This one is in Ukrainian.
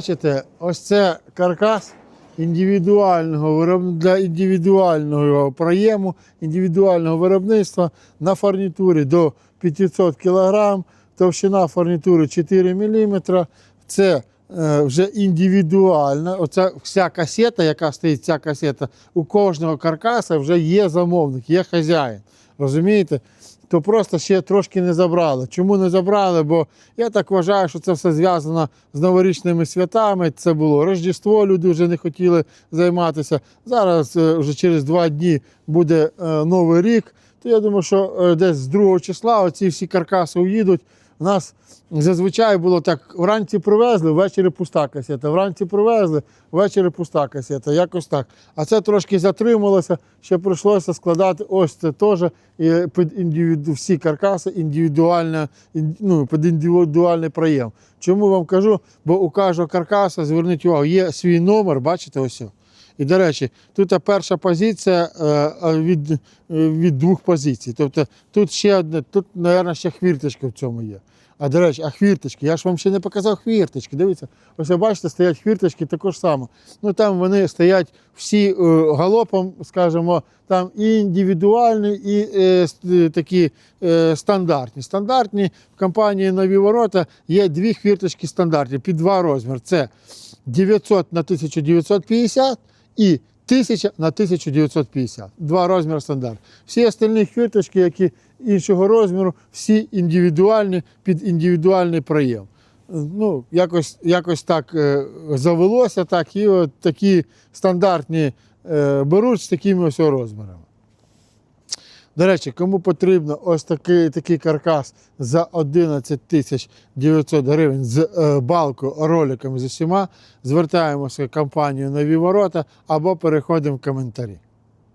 Бачите, ось це каркас індивідуального для індивідуального проєму, індивідуального виробництва на фурнітурі до 500 кг, товщина фурнітури 4 мм. Це е, вже індивідуальна. Оця вся касета, яка стоїть, ця касета, у кожного каркаса вже є замовник, є хазяїн. Розумієте? То просто ще трошки не забрали. Чому не забрали? Бо я так вважаю, що це все зв'язано з новорічними святами. Це було Рождество, люди вже не хотіли займатися. Зараз е, вже через два дні буде е, Новий рік. То я думаю, що е, десь з 2 числа оці всі каркаси уїдуть. У нас зазвичай було так: вранці привезли, ввечері пуста касета. Вранці привезли, ввечері пуста касета. Якось так. А це трошки затрималося, ще прийшлося складати ось це теж під індивіду, всі каркаси індивідуально, ну, під індивідуальний проєм. Чому вам кажу? Бо у кожного каркаса, зверніть увагу, є свій номер, бачите ось. І, до речі, тут перша позиція е, е, від, е, від двох позицій. Тобто тут ще одне, тут, мабуть, ще хвірточка в цьому є. А до речі, а хвірточки, я ж вам ще не показав хвірточки. Дивіться, ось ви бачите, стоять хвірточки також само. Ну там вони стоять всі галопом, скажімо, там і індивідуальні, і е, такі е, стандартні. Стандартні в компанії Нові ворота є дві хвірточки стандартні під два розміри. Це 900 на 1950 і 1000 на 1950. Два розміри стандарт. Всі остальні хвірточки, які іншого розміру, всі індивідуальні під індивідуальний проєм. Ну, якось, якось так е, завелося, так, і от такі стандартні е, беруть з такими ось розмірами. До речі, кому потрібно ось такий, такий каркас за 11 тисяч 900 гривень з е, балкою, роликами з усіма, звертаємося в компанію Нові Ворота або переходимо в коментарі.